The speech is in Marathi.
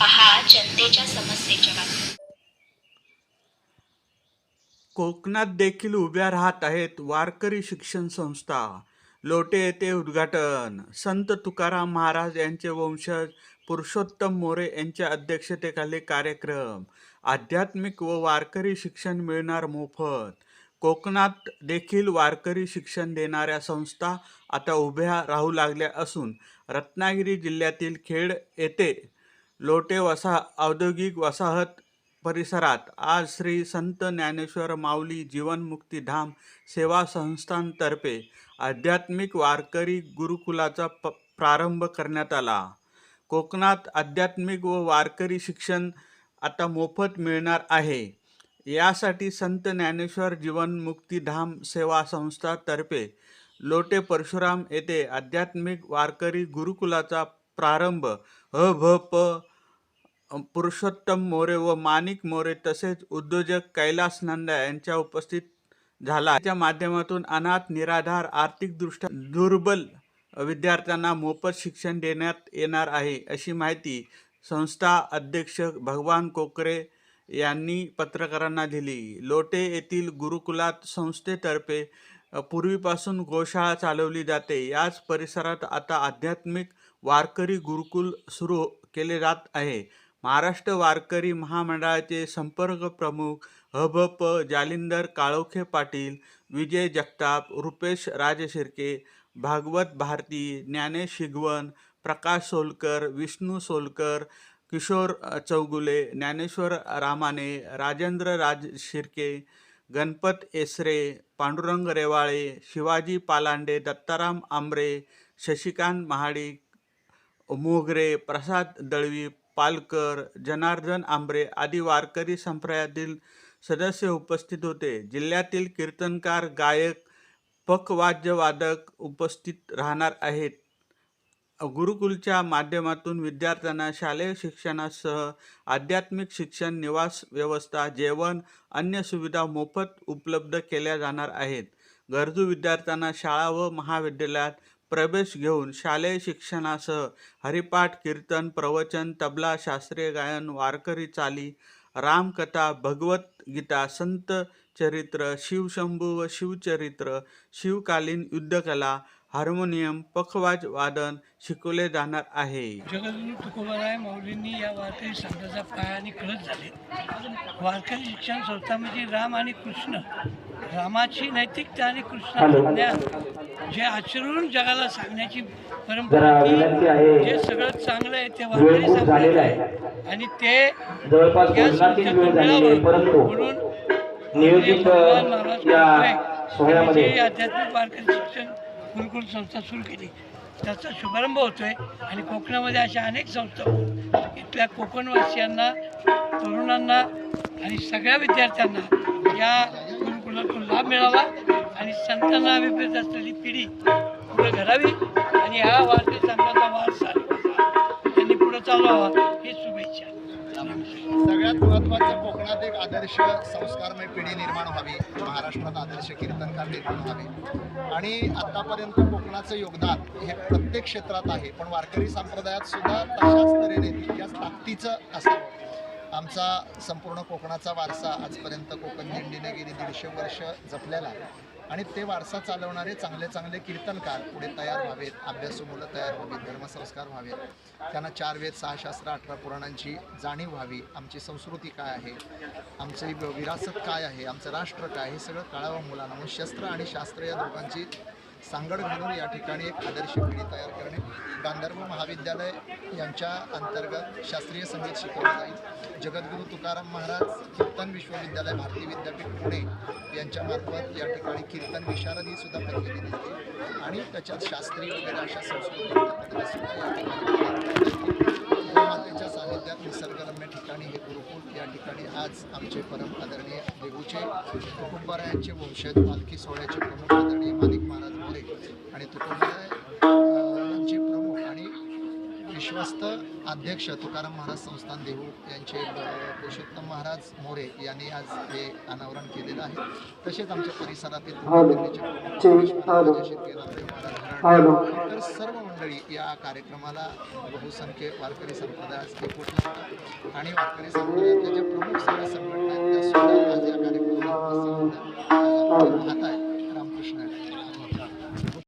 पहा जनतेच्या समस्येच्या बातम्या कोकणात देखील उभ्या राहत आहेत वारकरी शिक्षण संस्था. लोटे येथे उद्घाटन. संत तुकाराम महाराज यांचे वंशज पुरुषोत्तम मोरे यांच्या अध्यक्षतेखाली कार्यक्रम. आध्यात्मिक व वारकरी शिक्षण मिळणार मोफत. कोकणात देखील वारकरी शिक्षण देणाऱ्या संस्था आता उभ्या राहू लागल्या असून रत्नागिरी जिल्ह्यातील खेड येथे लोटे वसा औद्योगिक वसाहत परिसरात आज श्री संत ज्ञानेश्वर माऊली जीवनमुक्ती धाम सेवा संस्थांतर्फे आध्यात्मिक वारकरी गुरुकुलाचा प प्रारंभ करण्यात आला. कोकणात आध्यात्मिक व वारकरी शिक्षण आता मोफत मिळणार आहे. यासाठी संत ज्ञानेश्वर जीवनमुक्ती धाम सेवा संस्थातर्फे लोटे परशुराम येथे आध्यात्मिक वारकरी गुरुकुलाचा प्रारंभ ह भ प पुरुषोत्तम मोरे व माणिक मोरे तसेच उद्योजक कैलास नंदा यांच्या उपस्थित झाला. त्याच्या माध्यमातून अनाथ निराधार आर्थिकदृष्ट्या दुर्बल विद्यार्थ्यांना मोफत शिक्षण देण्यात येणार आहे अशी माहिती संस्था अध्यक्ष भगवान कोकरे यांनी पत्रकारांना दिली. लोटे येथील गुरुकुलात संस्थेतर्फे पूर्वीपासून गोशाळा चालवली जाते. याच परिसरात आता आध्यात्मिक वारकरी गुरुकुल सुरू केले जात आहे. महाराष्ट्र वारकरी महामंडळाचे संपर्क प्रमुख हभप जालिंदर काळोखे पाटील विजय जगताप रुपेश राजशिर्के भागवत भारती ज्ञानेश शिगवण प्रकाश सोलकर विष्णू सोलकर किशोर चौगुले ज्ञानेश्वर रामाने राजेंद्र राज शिर्के गणपत एसरे पांडुरंग रेवाळे शिवाजी पालांडे दत्ताराम आंबरे शशिकांत महाडिक मोगरे प्रसाद दळवी पालकर जनार्दन आंबरे आदी वारकरी संप्रदायातील सदस्य उपस्थित होते. जिल्ह्यातील कीर्तनकार गायक पखवाद्यवादक उपस्थित राहणार आहेत. गुरुकुलच्या माध्यमातून विद्यार्थ्यांना शालेय शिक्षणासह आध्यात्मिक शिक्षण निवास व्यवस्था जेवण अन्य सुविधा मोफत उपलब्ध केल्या जाणार आहेत. गरजू विद्यार्थ्यांना शाळा व महाविद्यालयात प्रवेश घेऊन शालेय शिक्षणासह हरिपाठ कीर्तन प्रवचन तबला शास्त्रीय गायन वारकरी चाली रामकथा भगवद्गीता संत चरित्र शिवशंभू व शिवचरित्र शिवकालीन युद्धकला हार्मोनियम पखवाज वादन शिकवले जाणार आहे. जगदगुरु तुकोबाराय माऊलींनी या वारकरी संघाचा पाया आणि कळत झाले. वारकरी शिक्षण संस्था म्हणजे राम आणि कृष्ण रामाची नैतिकता आणि कृष्णाचं ज्ञान जे आचरून जगाला सांगण्याची परंपरा. जे सगळं चांगलं आहे ते वारकरी झालेला आहे. आणि ते या संस्थेतून मिळावं म्हणून महाराज आध्यात्मिक वारकरी शिक्षण गुरुकुल संस्था सुरू केली. त्याचा शुभारंभ होतोय. आणि कोकणामध्ये अशा अनेक संस्था इथल्या कोकणवासियांना तरुणांना आणि सगळ्या विद्यार्थ्यांना या गुरुकुलातून लाभ मिळावा आणि संतांना अभिप्रेत असलेली पिढी पुढे घडावी आणि ह्या वारकरी संतांचा वारसा त्यांनी पुढे चालवावा ही शुभेच्छा. सगळ्यात महत्वाचं कोकणात एक आदर्श संस्कारमय पिढी निर्माण व्हावी. महाराष्ट्रात आदर्श कीर्तनकार निर्माण व्हावे. आणि आतापर्यंत कोकणाचं योगदान हे प्रत्येक क्षेत्रात आहे. पण वारकरी संप्रदायात सुद्धा तशाच तऱ्हेने तितक्याच ताकदीचं असावं. आमचा संपूर्ण कोकणाचा वारसा आजपर्यंत कोकण दिंडीने गेली दीडशे वर्ष जपलेला आणि ते वारसा चालवणारे चांगले चांगले कीर्तनकार पुढे तयार व्हावेत अभ्यासू मुलं तयार व्हावीत धर्मसंस्कार व्हावेत. त्यांना चार वेद सहा शास्त्र अठरा पुराणांची जाणीव व्हावी. आमची संस्कृती काय आहे? आमची विरासत काय आहे? आमचं राष्ट्र काय हे सगळं कळावं मुलांना. म्हणून शस्त्र आणि शास्त्र या दोघांची सांगड घालून या ठिकाणी एक आदर्श पिढी तयार करणे गांधर्व महाविद्यालय यांच्या अंतर्गत शास्त्रीय संगीत शिकवलं जाईल. जगद्गुरू तुकाराम महाराज कीर्तन विश्वविद्यालय भारती विद्यापीठ पुणे यांच्यामार्फत या ठिकाणी कीर्तन विशारदी सुद्धा पदवी दिली जाते. आणि त्याच्यात शास्त्रीय वगैरे अशा सांस्कृतिक गोमातेच्या सानिध्यात निसर्गरम्य ठिकाणी हे गुरुकुल या ठिकाणी आज आमचे परम आदरणीय देहूचे कुटुंबरायांचे वंशज पालखी सोहळ्याचे प्रमुख आदरणीय माणिक महाराज मोरे आणि तुकोबारा विश्वस्त अध्यक्ष तुकाराम महाराज संस्थान देहू यांचे पुरुषोत्तम महाराज मोरे यांनी आज हे अनावरण केलेलं आहे. तसेच आमच्या परिसरातील इतर सर्व मंडळी या कार्यक्रमाला बहुसंख्य वारकरी संप्रदायास लागतात आणि वारकरी संप्रदायातल्या ज्या प्रमुख सगळ्या संघटना आहेत त्या सुद्धा आज या कार्यक्रमाला आपण पाहताय.